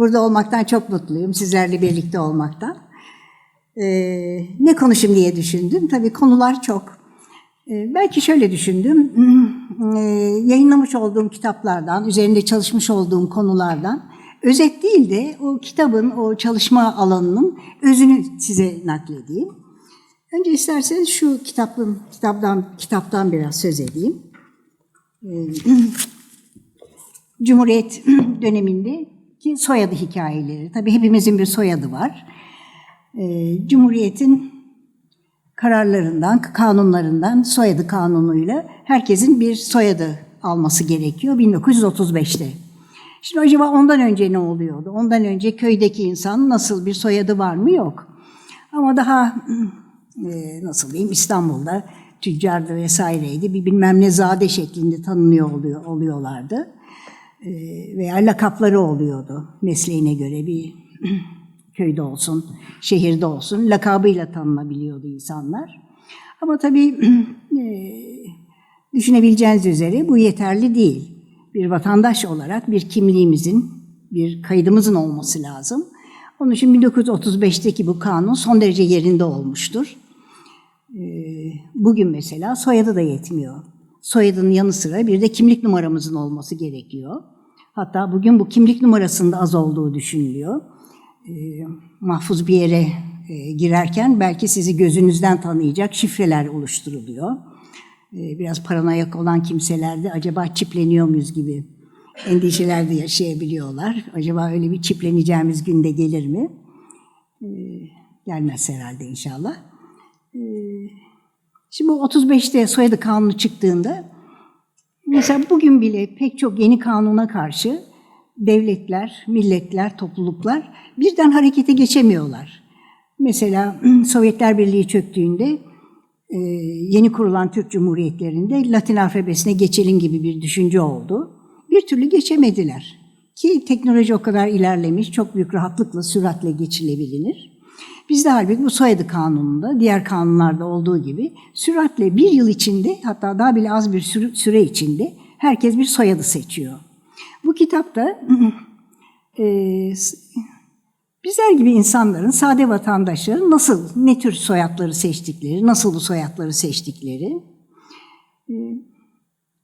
Burada olmaktan çok mutluyum, sizlerle birlikte olmaktan. Ee, ne konuşayım diye düşündüm. Tabii konular çok. Ee, belki şöyle düşündüm. Ee, yayınlamış olduğum kitaplardan, üzerinde çalışmış olduğum konulardan özet değil de o kitabın, o çalışma alanının özünü size nakledeyim. Önce isterseniz şu kitabın kitaptan kitaptan biraz söz edeyim. Ee, Cumhuriyet dönemindeki soyadı hikayeleri. Tabii hepimizin bir soyadı var. Ee, Cumhuriyet'in kararlarından, kanunlarından, soyadı kanunuyla herkesin bir soyadı alması gerekiyor 1935'te. Şimdi acaba ondan önce ne oluyordu? Ondan önce köydeki insan nasıl bir soyadı var mı? Yok. Ama daha e, nasıl diyeyim İstanbul'da tüccardı vesaireydi. Bir bilmem ne zade şeklinde tanınıyor oluyor, oluyorlardı. E, veya lakapları oluyordu mesleğine göre bir köyde olsun, şehirde olsun lakabıyla tanınabiliyordu insanlar. Ama tabii e, düşünebileceğiniz üzere bu yeterli değil. Bir vatandaş olarak bir kimliğimizin, bir kaydımızın olması lazım. Onun için 1935'teki bu kanun son derece yerinde olmuştur. E, bugün mesela soyadı da yetmiyor. Soyadının yanı sıra bir de kimlik numaramızın olması gerekiyor. Hatta bugün bu kimlik numarasında az olduğu düşünülüyor e, mahfuz bir yere e, girerken belki sizi gözünüzden tanıyacak şifreler oluşturuluyor. E, biraz paranoyak olan kimselerde acaba çipleniyor muyuz gibi endişeler de yaşayabiliyorlar. Acaba öyle bir çipleneceğimiz günde gelir mi? E, gelmez herhalde inşallah. E, şimdi bu 35'te soyadı kanunu çıktığında mesela bugün bile pek çok yeni kanuna karşı devletler, milletler, topluluklar birden harekete geçemiyorlar. Mesela Sovyetler Birliği çöktüğünde e, yeni kurulan Türk Cumhuriyetlerinde Latin alfabesine geçelim gibi bir düşünce oldu. Bir türlü geçemediler. Ki teknoloji o kadar ilerlemiş, çok büyük rahatlıkla, süratle geçilebilir. Bizde halbuki bu soyadı kanununda, diğer kanunlarda olduğu gibi süratle bir yıl içinde, hatta daha bile az bir süre içinde herkes bir soyadı seçiyor. Bu kitapta e, bizler gibi insanların, sade vatandaşların nasıl, ne tür soyadları seçtikleri, nasıl bu soyadları seçtikleri. E,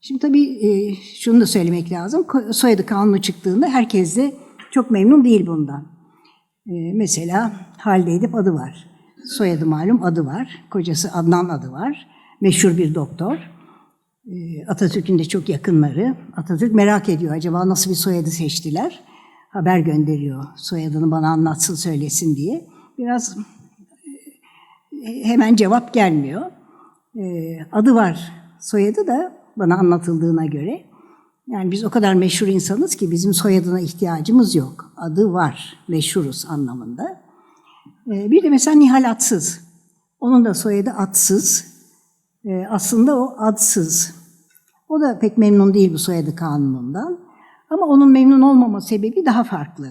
şimdi tabii e, şunu da söylemek lazım. Soyadı kanunu çıktığında herkes de çok memnun değil bundan. E, mesela Halide Edip adı var. Soyadı malum adı var. Kocası Adnan adı var. Meşhur bir doktor. Atatürk'ün de çok yakınları. Atatürk merak ediyor acaba nasıl bir soyadı seçtiler. Haber gönderiyor soyadını bana anlatsın söylesin diye. Biraz hemen cevap gelmiyor. Adı var soyadı da bana anlatıldığına göre. Yani biz o kadar meşhur insanız ki bizim soyadına ihtiyacımız yok. Adı var, meşhuruz anlamında. Bir de mesela Nihal Atsız. Onun da soyadı Atsız. Aslında o adsız. O da pek memnun değil bu soyadı kanunundan. Ama onun memnun olmama sebebi daha farklı.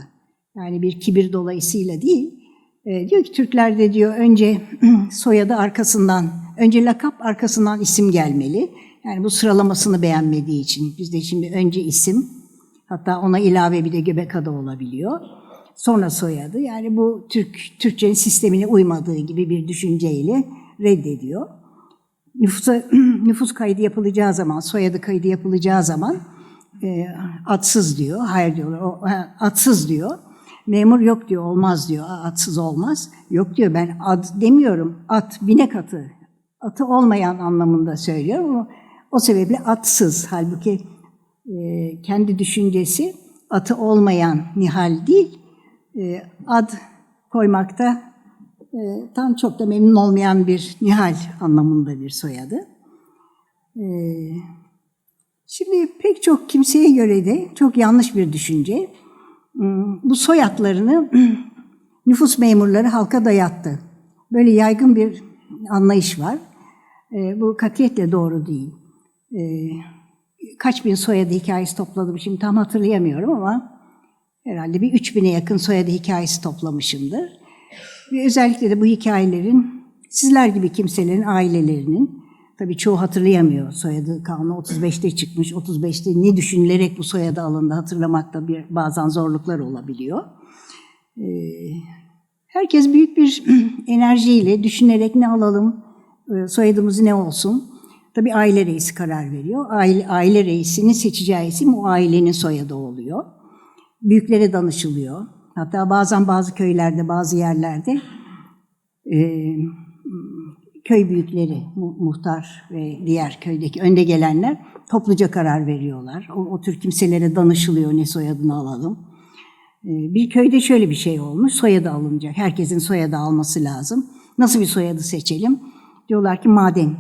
Yani bir kibir dolayısıyla değil. E, diyor ki Türklerde diyor önce soyadı arkasından, önce lakap arkasından isim gelmeli. Yani bu sıralamasını beğenmediği için. Bizde şimdi önce isim, hatta ona ilave bir de göbek adı olabiliyor. Sonra soyadı. Yani bu Türk Türkçenin sistemine uymadığı gibi bir düşünceyle reddediyor nüfusa, nüfus kaydı yapılacağı zaman, soyadı kaydı yapılacağı zaman e, atsız diyor. Hayır diyorlar, o, atsız diyor. Memur yok diyor, olmaz diyor, atsız olmaz. Yok diyor, ben ad demiyorum, at, binek atı. Atı olmayan anlamında söylüyorum ama o sebeple atsız. Halbuki e, kendi düşüncesi atı olmayan Nihal değil, e, ad koymakta e, tam çok da memnun olmayan bir Nihal anlamında bir soyadı. Şimdi pek çok kimseye göre de çok yanlış bir düşünce. Hmm, bu soyadlarını nüfus memurları halka dayattı. Böyle yaygın bir anlayış var. Bu katiyetle doğru değil. E, kaç bin soyadı hikayesi topladım şimdi tam hatırlayamıyorum ama herhalde bir 3000'e yakın soyadı hikayesi toplamışımdır. Ve özellikle de bu hikayelerin sizler gibi kimselerin ailelerinin Tabii çoğu hatırlayamıyor soyadı kanunu 35'te çıkmış. 35'te ne düşünülerek bu soyadı alındı hatırlamakta bir bazen zorluklar olabiliyor. Ee, herkes büyük bir enerjiyle düşünerek ne alalım, e, soyadımız ne olsun. Tabii aile reisi karar veriyor. Aile, aile reisinin seçeceği isim o ailenin soyadı oluyor. Büyüklere danışılıyor. Hatta bazen bazı köylerde, bazı yerlerde e, köy büyükleri, mu- muhtar ve diğer köydeki önde gelenler topluca karar veriyorlar. O, o tür kimselere danışılıyor ne soyadını alalım. Ee, Bir köyde şöyle bir şey olmuş, soyadı alınacak. Herkesin soyadı alması lazım. Nasıl bir soyadı seçelim? Diyorlar ki maden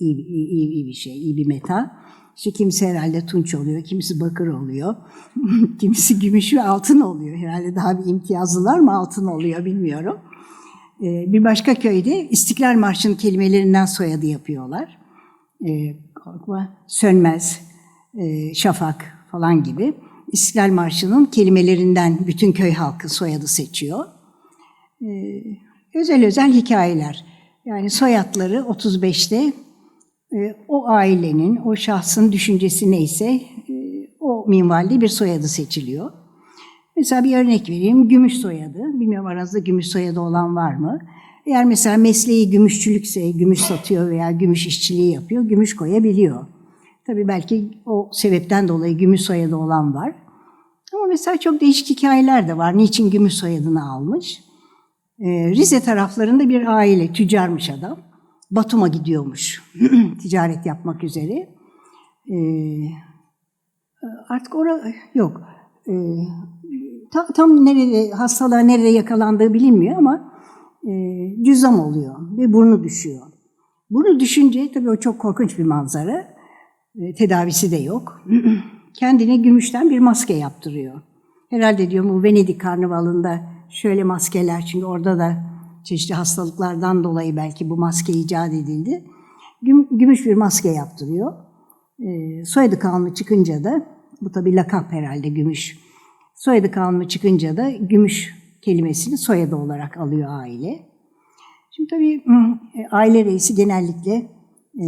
iyi, iyi, iyi- bir şey, iyi bir meta. İşte kimisi herhalde tunç oluyor, kimisi bakır oluyor, kimisi gümüş ve altın oluyor. Herhalde daha bir imtiyazlılar mı altın oluyor bilmiyorum. Ee, Bir başka köyde İstiklal Marşı'nın kelimelerinden soyadı yapıyorlar. Ee, Korkma, Sönmez, e, Şafak falan gibi. İstiklal Marşı'nın kelimelerinden bütün köy halkı soyadı seçiyor. Ee, Özel özel hikayeler. Yani soyadları 35'te e, o ailenin, o şahsın düşüncesi neyse e, o minvalde bir soyadı seçiliyor. Mesela bir örnek vereyim. Gümüş soyadı. Bilmiyorum aranızda gümüş soyadı olan var mı? Eğer mesela mesleği gümüşçülükse, gümüş satıyor veya gümüş işçiliği yapıyor, gümüş koyabiliyor. Tabii belki o sebepten dolayı gümüş soyadı olan var. Ama mesela çok değişik hikayeler de var. Niçin gümüş soyadını almış? Ee, Rize taraflarında bir aile, tüccarmış adam. Batum'a gidiyormuş ticaret yapmak üzere. Ee, artık ora yok. Ee, ta- tam nerede hastalığa nerede yakalandığı bilinmiyor ama e, cüzzam oluyor ve burnu düşüyor. Burnu düşünce tabii o çok korkunç bir manzara. E, tedavisi de yok. Kendine gümüşten bir maske yaptırıyor. Herhalde diyor bu Venedik karnavalında şöyle maskeler çünkü orada da çeşitli hastalıklardan dolayı belki bu maske icat edildi. Güm- gümüş bir maske yaptırıyor. E, soyadı kanunu çıkınca da bu tabii lakap herhalde gümüş. Soyadı kanunu çıkınca da gümüş kelimesini soyadı olarak alıyor aile. Şimdi tabii e, aile reisi genellikle e,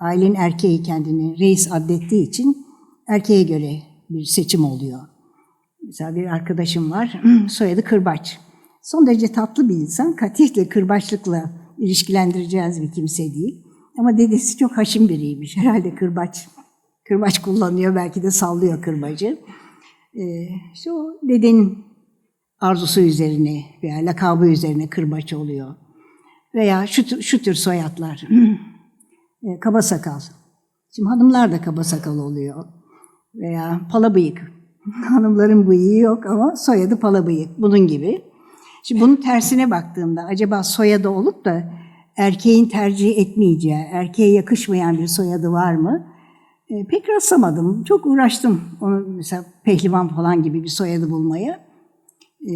ailenin erkeği kendini reis adettiği için erkeğe göre bir seçim oluyor. Mesela bir arkadaşım var, soyadı Kırbaç. Son derece tatlı bir insan, katiyetle kırbaçlıkla ilişkilendireceğiniz bir kimse değil. Ama dedesi çok haşim biriymiş. Herhalde kırbaç, kırbaç kullanıyor, belki de sallıyor kırbacı. Ee, işte dedenin arzusu üzerine veya lakabı üzerine kırbaç oluyor. Veya şu, şu tür soyadlar. E, kaba sakal. Şimdi hanımlar da kaba sakal oluyor. Veya pala bıyık. Hanımların bıyığı yok ama soyadı pala bıyık. Bunun gibi. Şimdi bunun tersine baktığımda acaba soyadı olup da erkeğin tercih etmeyeceği, erkeğe yakışmayan bir soyadı var mı? E, pek rastlamadım. Çok uğraştım onu mesela pehlivan falan gibi bir soyadı bulmaya. E,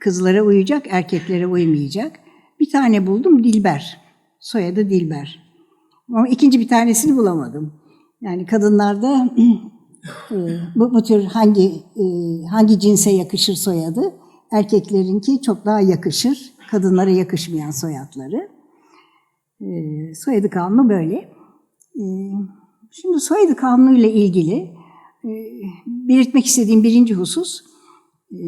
kızlara uyacak, erkeklere uymayacak. Bir tane buldum Dilber. Soyadı Dilber. Ama ikinci bir tanesini bulamadım. Yani kadınlarda e, bu, bu tür hangi e, hangi cinse yakışır soyadı? Erkeklerinki çok daha yakışır. Kadınlara yakışmayan soyadları. E, soyadı kanunu böyle. E, şimdi soyadı kanunu ile ilgili e, belirtmek istediğim birinci husus e,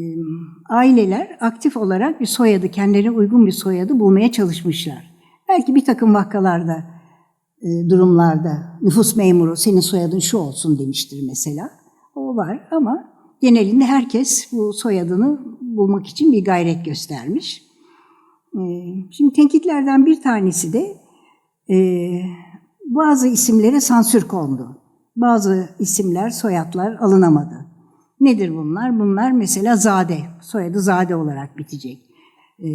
aileler aktif olarak bir soyadı, kendilerine uygun bir soyadı bulmaya çalışmışlar. Belki bir takım vakalarda, e, durumlarda nüfus memuru senin soyadın şu olsun demiştir mesela. O var ama genelinde herkes bu soyadını bulmak için bir gayret göstermiş. E, Şimdi tenkitlerden bir tanesi de e, bazı isimlere sansür kondu. Bazı isimler, soyadlar alınamadı. Nedir bunlar? Bunlar mesela Zade, soyadı Zade olarak bitecek. Ee,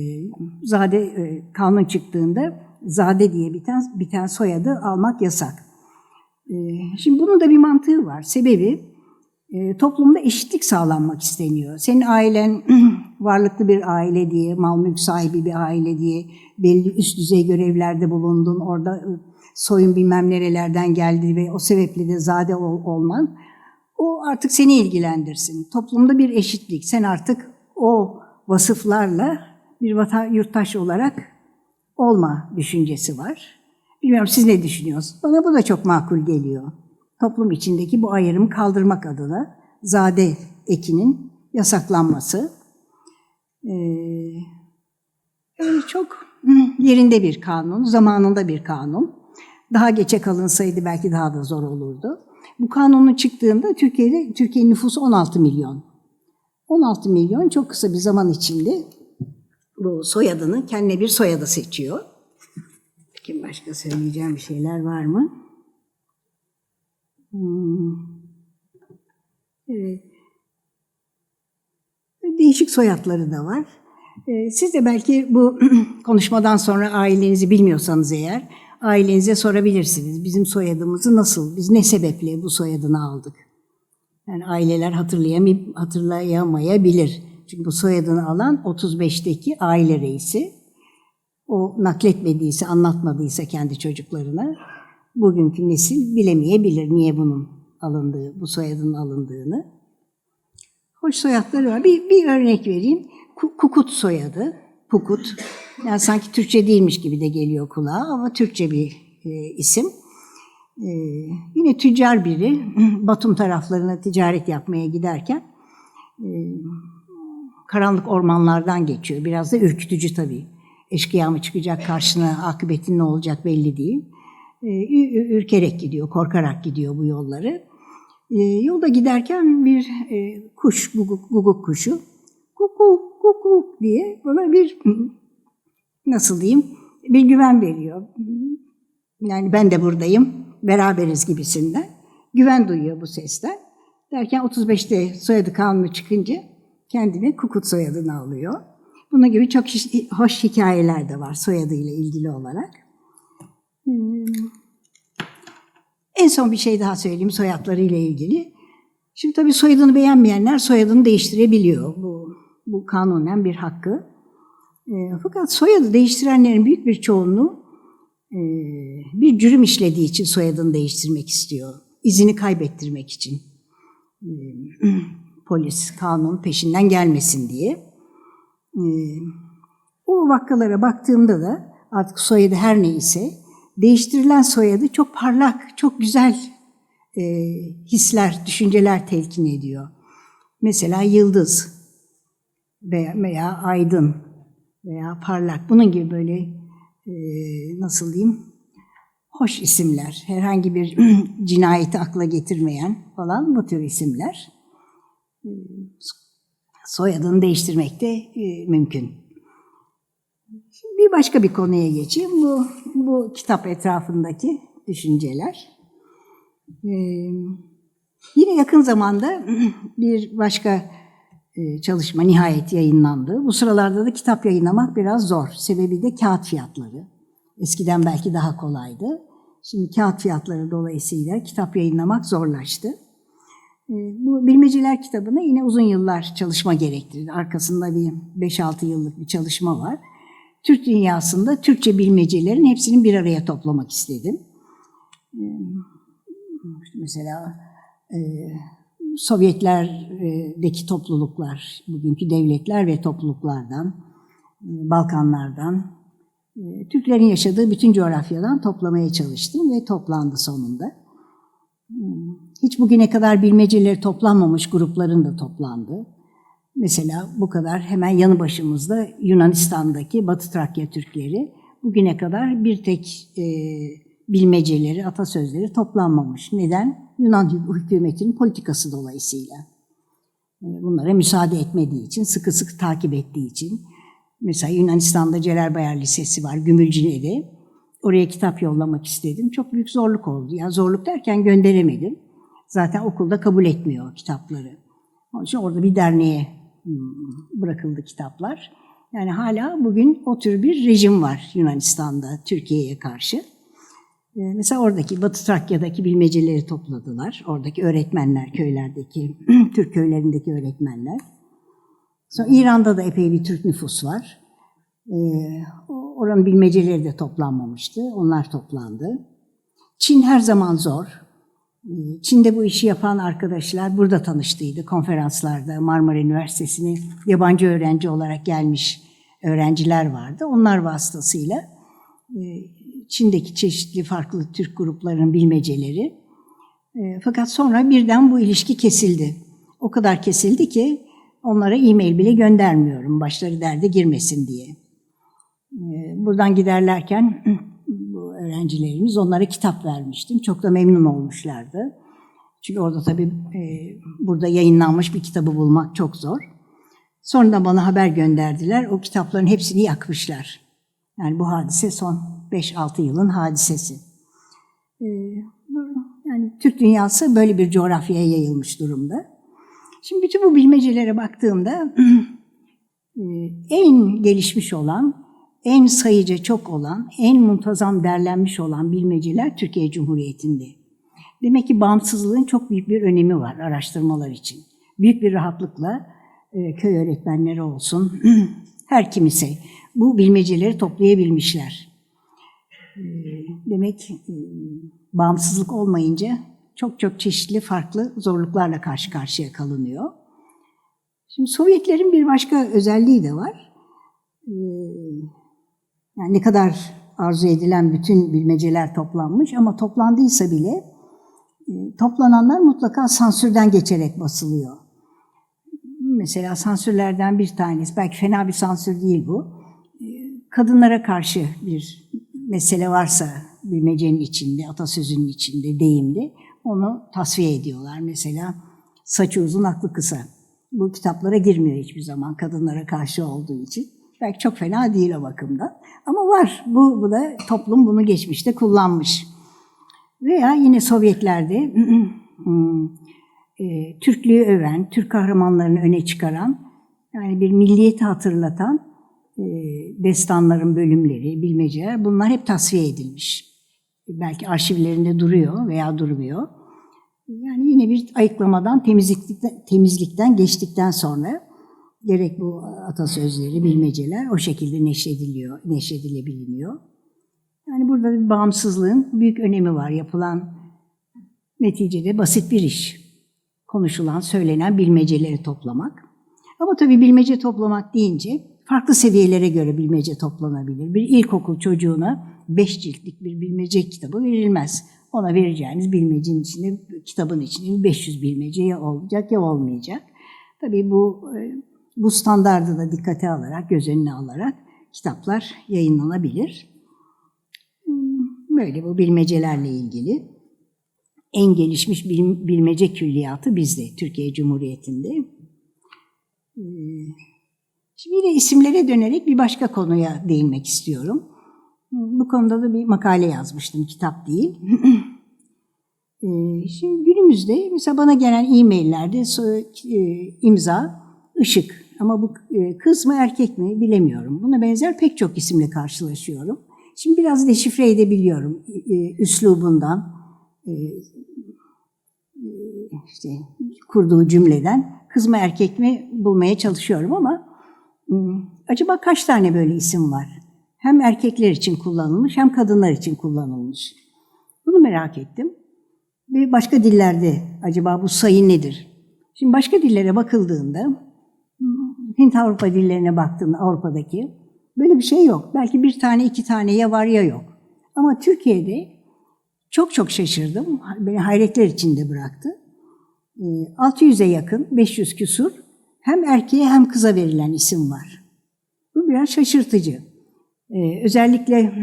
Zade e, kanun çıktığında Zade diye biten, biten soyadı almak yasak. Ee, şimdi bunun da bir mantığı var. Sebebi e, toplumda eşitlik sağlanmak isteniyor. Senin ailen varlıklı bir aile diye, mal mülk sahibi bir aile diye belli üst düzey görevlerde bulundun. Orada e, soyun bilmem nerelerden geldi ve o sebeple de zade ol- olman o artık seni ilgilendirsin. Toplumda bir eşitlik. Sen artık o vasıflarla bir vatan yurttaş olarak olma düşüncesi var. Bilmiyorum siz ne düşünüyorsunuz? Bana bu da çok makul geliyor. Toplum içindeki bu ayrımı kaldırmak adına zade ekinin yasaklanması. Ee, çok yerinde bir kanun, zamanında bir kanun. Daha geçe kalınsaydı belki daha da zor olurdu. Bu kanunun çıktığında Türkiye'de Türkiye'nin nüfusu 16 milyon. 16 milyon çok kısa bir zaman içinde bu soyadını kendine bir soyadı seçiyor. Kim başka söyleyeceğim bir şeyler var mı? Hmm. Evet. Değişik soyadları da var. Ee, Siz de belki bu konuşmadan sonra ailenizi bilmiyorsanız eğer ailenize sorabilirsiniz. Bizim soyadımızı nasıl, biz ne sebeple bu soyadını aldık? Yani aileler hatırlayamay- hatırlayamayabilir. Çünkü bu soyadını alan 35'teki aile reisi. O nakletmediyse, anlatmadıysa kendi çocuklarına bugünkü nesil bilemeyebilir niye bunun alındığı, bu soyadın alındığını. Hoş soyadları var. Bir, bir örnek vereyim. Ku- Kukut soyadı. Pukut. Yani sanki Türkçe değilmiş gibi de geliyor kulağa ama Türkçe bir e, isim. E, yine tüccar biri Batum taraflarına ticaret yapmaya giderken e, karanlık ormanlardan geçiyor. Biraz da ürkütücü tabii. Eşkıya mı çıkacak karşına, akıbetin ne olacak belli değil. E, ü- ürkerek gidiyor, korkarak gidiyor bu yolları. E, yolda giderken bir e, kuş, guguk, guguk kuşu, kukuk kukuk diye bana bir nasıl diyeyim bir güven veriyor. Yani ben de buradayım, beraberiz gibisinden. Güven duyuyor bu sesten. Derken 35'te soyadı kanunu çıkınca kendine Kukut soyadını alıyor. Bunun gibi çok hoş hikayeler de var soyadıyla ilgili olarak. Hmm. En son bir şey daha söyleyeyim soyadlarıyla ilgili. Şimdi tabii soyadını beğenmeyenler soyadını değiştirebiliyor. Bu, bu kanunen bir hakkı. E, fakat soyadı değiştirenlerin büyük bir çoğunluğu e, bir cürüm işlediği için soyadını değiştirmek istiyor. İzini kaybettirmek için. E, polis, kanun peşinden gelmesin diye. E, o vakalara baktığımda da artık soyadı her neyse değiştirilen soyadı çok parlak, çok güzel e, hisler, düşünceler telkin ediyor. Mesela Yıldız veya, veya Aydın veya Parlak bunun gibi böyle e, nasıl diyeyim hoş isimler. Herhangi bir cinayeti akla getirmeyen falan bu tür isimler. E, soyadını değiştirmek de e, mümkün. Şimdi bir başka bir konuya geçeyim. Bu, bu kitap etrafındaki düşünceler. Ee, yine yakın zamanda bir başka e, çalışma nihayet yayınlandı. Bu sıralarda da kitap yayınlamak biraz zor. Sebebi de kağıt fiyatları. Eskiden belki daha kolaydı. Şimdi kağıt fiyatları dolayısıyla kitap yayınlamak zorlaştı. Ee, Bu Bilmeceler kitabına yine uzun yıllar çalışma gerektirdi. Arkasında bir 5-6 yıllık bir çalışma var. Türk dünyasında Türkçe bilmecelerin hepsini bir araya toplamak istedim. Ee, Mesela e, Sovyetlerdeki topluluklar, bugünkü devletler ve topluluklardan, e, Balkanlardan, e, Türklerin yaşadığı bütün coğrafyadan toplamaya çalıştım ve toplandı sonunda. Hiç bugüne kadar bilmeceleri toplanmamış grupların da toplandı. Mesela bu kadar hemen yanı başımızda Yunanistan'daki Batı Trakya Türkleri bugüne kadar bir tek e, bilmeceleri, atasözleri toplanmamış. Neden? Yunan hü- hükümetinin politikası dolayısıyla. E, Bunlara müsaade etmediği için, sıkı sıkı takip ettiği için. Mesela Yunanistan'da Celal Bayar Lisesi var, Gümülcine'de. Oraya kitap yollamak istedim. Çok büyük zorluk oldu. Ya zorluk derken gönderemedim. Zaten okulda kabul etmiyor kitapları. Onun için orada bir derneğe bırakıldı kitaplar. Yani hala bugün o tür bir rejim var Yunanistan'da Türkiye'ye karşı. Ee, Mesela oradaki Batı Trakya'daki bilmeceleri topladılar. Oradaki öğretmenler, köylerdeki, Türk köylerindeki öğretmenler. Sonra İran'da da epey bir Türk nüfus var. Ee, oranın bilmeceleri de toplanmamıştı. Onlar toplandı. Çin her zaman zor. Çin'de bu işi yapan arkadaşlar burada tanıştıydı konferanslarda. Marmara Üniversitesi'ne yabancı öğrenci olarak gelmiş öğrenciler vardı. Onlar vasıtasıyla e, Çin'deki çeşitli farklı Türk gruplarının bilmeceleri. E, fakat sonra birden bu ilişki kesildi. O kadar kesildi ki onlara e-mail bile göndermiyorum başları derde girmesin diye. E, buradan giderlerken öğrencilerimiz onlara kitap vermiştim. Çok da memnun olmuşlardı. Çünkü orada tabii e, burada yayınlanmış bir kitabı bulmak çok zor. Sonra da bana haber gönderdiler. O kitapların hepsini yakmışlar. Yani bu hadise son 5-6 yılın hadisesi. Ee, yani Türk dünyası böyle bir coğrafyaya yayılmış durumda. Şimdi bütün bu bilmecelere baktığımda e, en gelişmiş olan, en sayıca çok olan, en muntazam derlenmiş olan bilmeceler Türkiye Cumhuriyeti'nde. Demek ki bağımsızlığın çok büyük bir önemi var araştırmalar için. Büyük bir rahatlıkla e, köy öğretmenleri olsun, her kimse bu bilmeceleri toplayabilmişler. E, demek e, bağımsızlık olmayınca çok çok çeşitli farklı zorluklarla karşı karşıya kalınıyor. Şimdi Sovyetlerin bir başka özelliği de var. Yani ne kadar arzu edilen bütün bilmeceler toplanmış ama toplandıysa bile e, toplananlar mutlaka sansürden geçerek basılıyor. Mesela sansürlerden bir tanesi, belki fena bir sansür değil bu. E, Kadınlara karşı bir mesele varsa bilmecenin içinde, atasözünün içinde, deyimde onu tasfiye ediyorlar. Mesela saçı uzun, aklı kısa. Bu kitaplara girmiyor hiçbir zaman kadınlara karşı olduğu için. Belki çok fena değil o bakımdan. Ama var. Bu, bu da toplum bunu geçmişte kullanmış. Veya yine Sovyetlerde e, Türklüğü öven, Türk kahramanlarını öne çıkaran, yani bir milliyeti hatırlatan e, destanların bölümleri, bilmeceler bunlar hep tasfiye edilmiş. Belki arşivlerinde duruyor veya durmuyor. Yani yine bir ayıklamadan, temizlikten, temizlikten geçtikten sonra gerek bu atasözleri, bilmeceler o şekilde neşrediliyor, neşredilebiliyor. Yani burada bir bağımsızlığın büyük önemi var. Yapılan neticede basit bir iş. Konuşulan, söylenen bilmeceleri toplamak. Ama tabii bilmece toplamak deyince farklı seviyelere göre bilmece toplanabilir. Bir ilkokul çocuğuna beş ciltlik bir bilmece kitabı verilmez. Ona vereceğiniz bilmecenin içinde, kitabın içinde 500 bilmece ya olacak ya olmayacak. Tabii bu bu standardı da dikkate alarak, göz önüne alarak kitaplar yayınlanabilir. Böyle bu bilmecelerle ilgili en gelişmiş bilmece külliyatı bizde, Türkiye Cumhuriyeti'nde. Şimdi yine isimlere dönerek bir başka konuya değinmek istiyorum. Bu konuda da bir makale yazmıştım, kitap değil. Şimdi günümüzde mesela bana gelen e-maillerde imza Işık ama bu kız mı erkek mi bilemiyorum. Buna benzer pek çok isimle karşılaşıyorum. Şimdi biraz deşifre edebiliyorum üslubundan, işte kurduğu cümleden kız mı erkek mi bulmaya çalışıyorum ama acaba kaç tane böyle isim var? Hem erkekler için kullanılmış hem kadınlar için kullanılmış. Bunu merak ettim. Ve başka dillerde acaba bu sayı nedir? Şimdi başka dillere bakıldığında Hint Avrupa dillerine baktığında Avrupa'daki böyle bir şey yok. Belki bir tane iki tane ya var ya yok. Ama Türkiye'de çok çok şaşırdım. Beni hayretler içinde bıraktı. 600'e yakın, 500 küsur hem erkeğe hem kıza verilen isim var. Bu biraz şaşırtıcı. Özellikle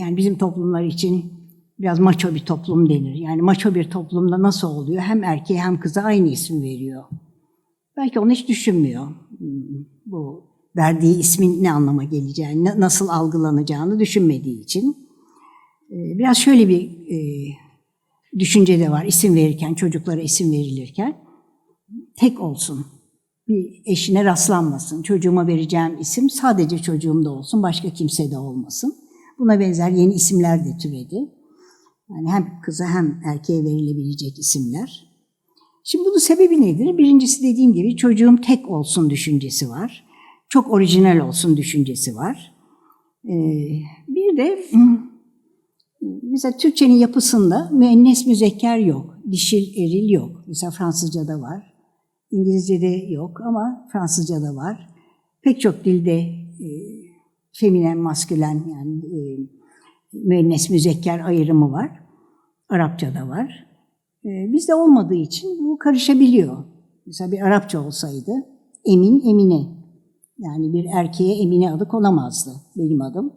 yani bizim toplumlar için biraz maço bir toplum denir. Yani maço bir toplumda nasıl oluyor? Hem erkeğe hem kıza aynı isim veriyor. Belki onu hiç düşünmüyor. Bu verdiği ismin ne anlama geleceğini, nasıl algılanacağını düşünmediği için. Biraz şöyle bir düşünce de var isim verirken, çocuklara isim verilirken. Tek olsun, bir eşine rastlanmasın. Çocuğuma vereceğim isim sadece çocuğumda olsun, başka kimse de olmasın. Buna benzer yeni isimler de türedi. Yani hem kıza hem erkeğe verilebilecek isimler. Şimdi bunun sebebi nedir? Birincisi dediğim gibi çocuğum tek olsun düşüncesi var. Çok orijinal olsun düşüncesi var. Bir de mesela Türkçenin yapısında müennes müzekker yok, dişil eril yok. Mesela Fransızca'da var, İngilizce'de yok ama Fransızca'da var. Pek çok dilde feminen, maskülen yani e, müennes müzekker ayrımı var. Arapçada var. E, bizde olmadığı için bu karışabiliyor. Mesela bir Arapça olsaydı Emin, Emine. Yani bir erkeğe Emine adı konamazdı benim adım.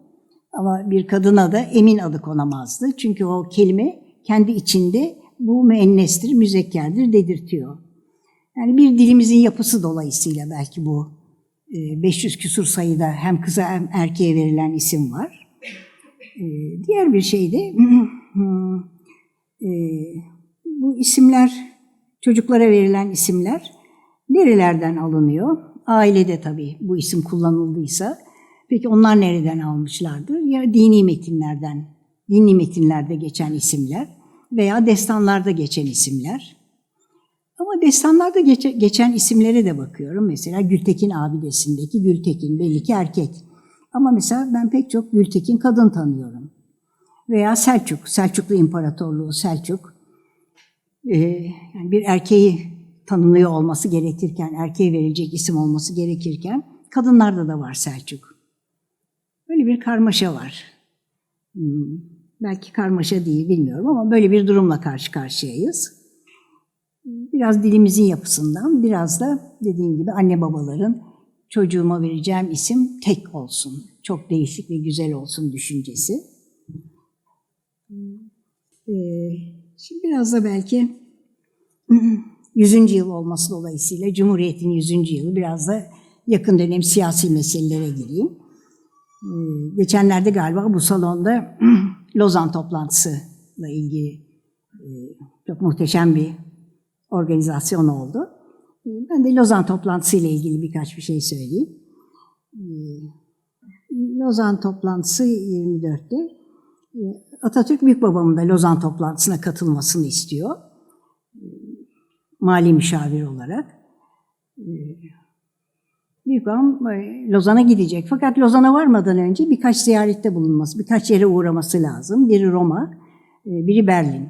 Ama bir kadına da Emin adı konamazdı. Çünkü o kelime kendi içinde bu müennestir, müzekkerdir dedirtiyor. Yani bir dilimizin yapısı dolayısıyla belki bu e, 500 küsur sayıda hem kıza hem erkeğe verilen isim var. E, Diğer bir şey de e, bu isimler, çocuklara verilen isimler nerelerden alınıyor? Ailede tabii bu isim kullanıldıysa. Peki onlar nereden almışlardır? Ya dini metinlerden, dini metinlerde geçen isimler veya destanlarda geçen isimler. Ama destanlarda geçe- geçen isimlere de bakıyorum. Mesela Gültekin abidesindeki Gültekin belli ki erkek. Ama mesela ben pek çok Gültekin kadın tanıyorum. Veya Selçuk, Selçuklu İmparatorluğu Selçuk. Ee, yani bir erkeği tanınıyor olması gerekirken, erkeğe verilecek isim olması gerekirken kadınlarda da var Selçuk. Böyle bir karmaşa var. Hmm, belki karmaşa değil bilmiyorum ama böyle bir durumla karşı karşıyayız. Biraz dilimizin yapısından, biraz da dediğim gibi anne babaların çocuğuma vereceğim isim tek olsun, çok değişik ve güzel olsun düşüncesi. Ee, şimdi biraz da belki 100. yıl olması dolayısıyla Cumhuriyet'in 100. yılı biraz da yakın dönem siyasi meselelere gireyim. Ee, geçenlerde galiba bu salonda Lozan toplantısıyla ilgili e, çok muhteşem bir organizasyon oldu. Ee, Ben de Lozan toplantısıyla ilgili birkaç bir şey söyleyeyim. Ee, Lozan toplantısı 24'te. Atatürk Büyük Babamın da Lozan toplantısına katılmasını istiyor. Mali müşavir olarak. Ee, Büyük babam e, Lozan'a gidecek. Fakat Lozan'a varmadan önce birkaç ziyarette bulunması, birkaç yere uğraması lazım. Biri Roma, e, biri Berlin.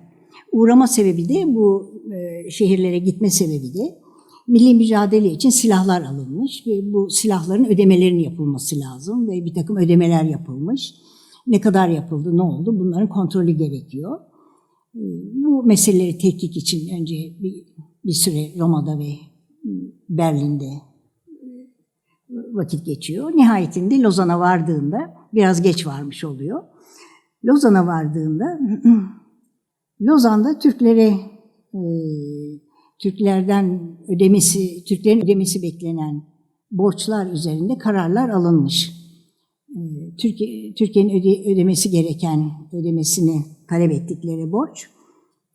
Uğrama sebebi de bu e, şehirlere gitme sebebi de milli mücadele için silahlar alınmış ve bu silahların ödemelerinin yapılması lazım ve bir takım ödemeler yapılmış. Ne kadar yapıldı, ne oldu bunların kontrolü gerekiyor. E, Bu meseleleri tetkik için önce bir, bir süre Roma'da ve Berlin'de vakit geçiyor. Nihayetinde Lozan'a vardığında biraz geç varmış oluyor. Lozan'a vardığında Lozan'da Türklere e, Türklerden ödemesi, Türklerin ödemesi beklenen borçlar üzerinde kararlar alınmış. E, Türkiye, Türkiye'nin öde, ödemesi gereken ödemesini talep ettikleri borç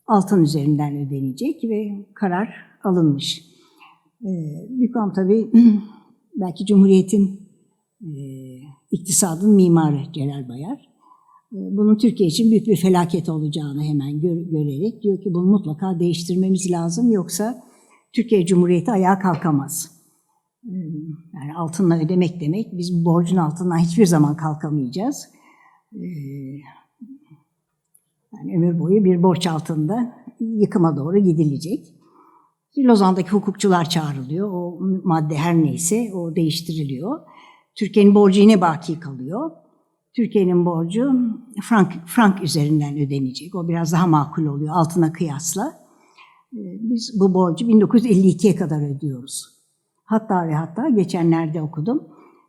altın üzerinden ödenecek ve karar alınmış. E, Büyükam tabii belki Cumhuriyet'in e, iktisadın mimarı Celal Bayar. E, bunun Türkiye için büyük bir felaket olacağını hemen gör, görerek diyor ki bunu mutlaka değiştirmemiz lazım yoksa Türkiye Cumhuriyeti ayağa kalkamaz. E, yani altınla ödemek demek biz bu borcun altından hiçbir zaman kalkamayacağız. E, yani ömür boyu bir borç altında yıkıma doğru gidilecek. Lozan'daki hukukçular çağrılıyor. O madde her neyse o değiştiriliyor. Türkiye'nin borcu yine baki kalıyor. Türkiye'nin borcu frank, frank üzerinden ödenecek. O biraz daha makul oluyor altına kıyasla. Ee, Biz bu borcu 1952'ye kadar ödüyoruz. Hatta ve hatta geçenlerde okudum.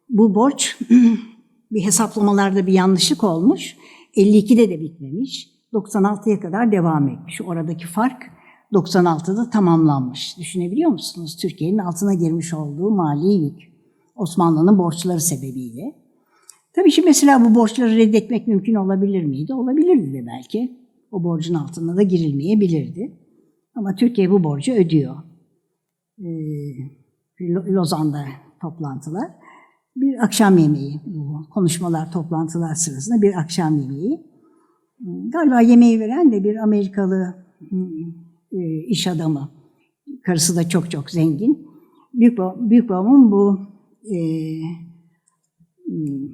Bu borç bir hesaplamalarda bir yanlışlık olmuş. 52'de de bitmemiş. 96'ya kadar devam etmiş. Oradaki fark 96'da tamamlanmış. Düşünebiliyor musunuz? Türkiye'nin altına girmiş olduğu mali yük. Osmanlı'nın borçları sebebiyle. Tabii şimdi mesela bu borçları reddetmek mümkün olabilir miydi? Olabilirdi de belki. O borcun altına da girilmeyebilirdi. Ama Türkiye bu borcu ödüyor. Ee, Lozan'da toplantılar. Bir akşam yemeği, bu konuşmalar, toplantılar sırasında bir akşam yemeği. Galiba yemeği veren de bir Amerikalı e, iş adamı. Karısı da çok çok zengin. Büyük, büyük babamın bu e, hmm,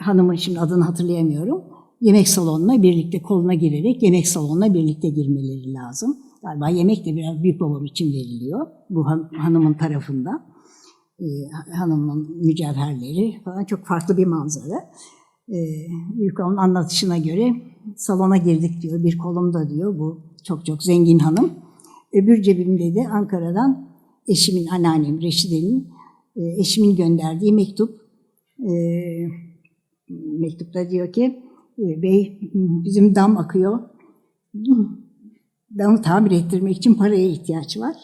hanımın şimdi adını hatırlayamıyorum. Yemek salonuna birlikte koluna girerek yemek salonuna birlikte girmeleri lazım. Galiba yemek de biraz büyük babam için veriliyor bu han- hanımın tarafından. e, hanımın mücevherleri falan çok farklı bir manzara. E, büyük hanımın anlatışına göre salona girdik diyor, bir kolumda diyor bu çok çok zengin hanım. Öbür cebimde de Ankara'dan eşimin, anneannem Reşide'nin e, eşimin gönderdiği mektup. E, mektupta diyor ki, e, bey bizim dam akıyor, damı tamir ettirmek için paraya ihtiyaç var.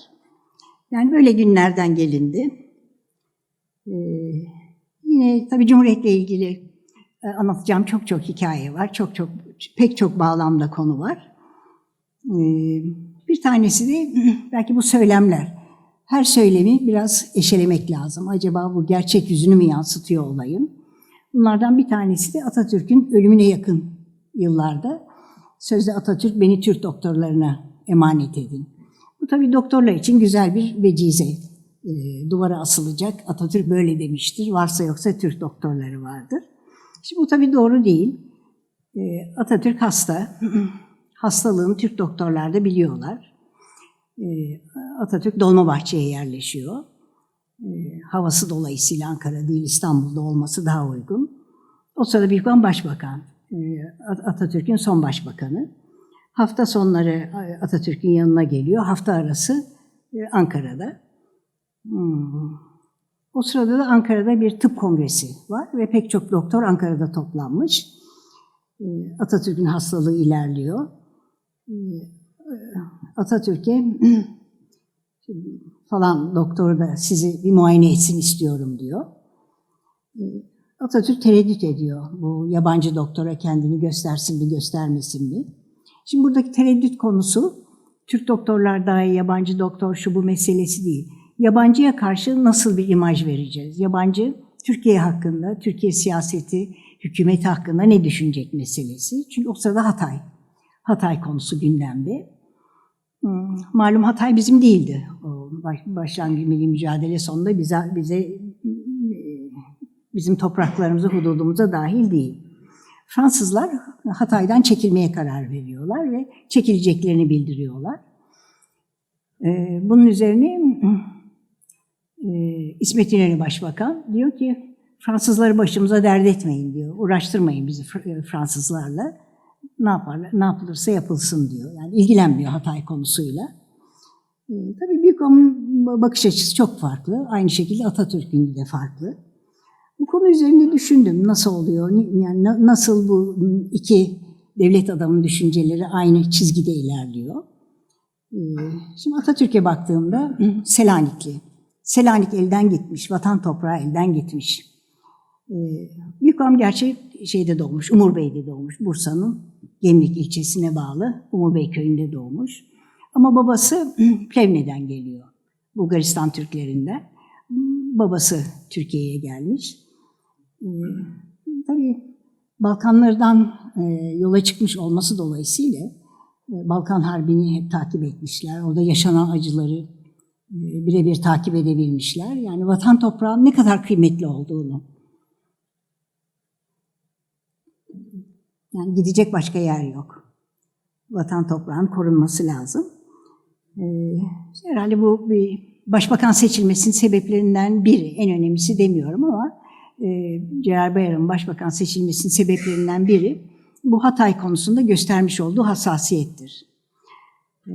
Yani böyle günlerden gelindi. Ee, yine tabii Cumhuriyet'le ilgili e, anlatacağım çok çok hikaye var. Çok çok pek çok bağlamda konu var. Ee, bir tanesi de belki bu söylemler. Her söylemi biraz eşelemek lazım. Acaba bu gerçek yüzünü mü yansıtıyor olayın? Bunlardan bir tanesi de Atatürk'ün ölümüne yakın yıllarda sözde Atatürk beni Türk doktorlarına emanet edin. Bu tabii doktorlar için güzel bir vecize. E, duvara asılacak. Atatürk böyle demiştir. Varsa yoksa Türk doktorları vardır. Şimdi bu tabii doğru değil. E, Atatürk hasta. Hastalığını Türk doktorlar da biliyorlar. E, Atatürk Dolmabahçe'ye yerleşiyor. Havası dolayısıyla Ankara değil İstanbul'da olması daha uygun. O sırada Büyükhan Başbakan. E, Atatürk'ün son başbakanı. Hafta sonları e, Atatürk'ün yanına geliyor. Hafta arası e, Ankara'da. Hmm. O sırada da Ankara'da bir tıp kongresi var ve pek çok doktor Ankara'da toplanmış. Atatürk'ün hastalığı ilerliyor. Atatürk'e falan doktor da sizi bir muayene etsin istiyorum diyor. Atatürk tereddüt ediyor. Bu yabancı doktora kendini göstersin mi göstermesin mi? Şimdi buradaki tereddüt konusu Türk doktorlar daha iyi, yabancı doktor şu bu meselesi değil. Yabancıya karşı nasıl bir imaj vereceğiz? Yabancı Türkiye hakkında, Türkiye siyaseti, hükümet hakkında ne düşünecek meselesi. Çünkü o sırada Hatay. Hatay konusu gündemde. Hmm, malum Hatay bizim değildi. Başlangıç milli mücadele sonunda bize, bize bizim topraklarımıza, hududumuza dahil değil. Fransızlar Hatay'dan çekilmeye karar veriyorlar ve çekileceklerini bildiriyorlar. Bunun üzerine İsmet İnönü Başbakan diyor ki Fransızları başımıza dert etmeyin diyor. Uğraştırmayın bizi Fransızlarla. Ne yaparlar, ne yapılırsa yapılsın diyor. Yani ilgilenmiyor Hatay konusuyla. Tabii büyük onun bakış açısı çok farklı. Aynı şekilde Atatürk'ün de farklı. Bu konu üzerinde düşündüm. Nasıl oluyor? Yani nasıl bu iki devlet adamının düşünceleri aynı çizgide ilerliyor? Şimdi Atatürk'e baktığımda Selanikli. Selanik elden gitmiş, vatan toprağı elden gitmiş. Büyük ağam gerçi şeyde doğmuş, Umur Bey'de doğmuş. Bursa'nın Gemlik ilçesine bağlı Umur Bey köyünde doğmuş. Ama babası Plevne'den geliyor. Bulgaristan Türklerinden. Babası Türkiye'ye gelmiş. Ee, tabii Balkanlardan e, yola çıkmış olması dolayısıyla e, Balkan Harbi'ni hep takip etmişler. Orada yaşanan acıları e, birebir takip edebilmişler. Yani vatan toprağının ne kadar kıymetli olduğunu. Yani gidecek başka yer yok. Vatan toprağının korunması lazım. Ee, herhalde bu bir başbakan seçilmesinin sebeplerinden biri. En önemlisi demiyorum ama e, Celal Bayar'ın başbakan seçilmesinin sebeplerinden biri bu Hatay konusunda göstermiş olduğu hassasiyettir. E,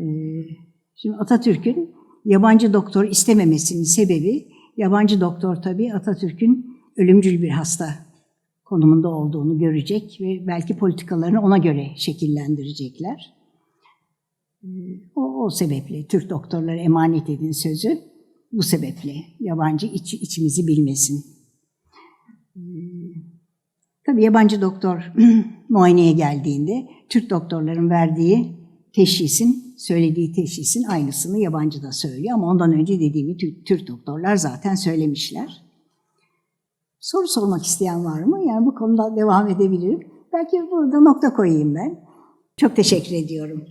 şimdi Atatürk'ün yabancı doktor istememesinin sebebi, yabancı doktor tabii Atatürk'ün ölümcül bir hasta konumunda olduğunu görecek ve belki politikalarını ona göre şekillendirecekler. E, o, o sebeple Türk doktorlara emanet edin sözü bu sebeple yabancı iç, içimizi bilmesin. Tabii yabancı doktor muayeneye geldiğinde Türk doktorların verdiği teşhisin, söylediği teşhisin aynısını yabancı da söylüyor. Ama ondan önce dediğimi Türk doktorlar zaten söylemişler. Soru sormak isteyen var mı? Yani bu konuda devam edebilirim. Belki burada nokta koyayım ben. Çok teşekkür ediyorum.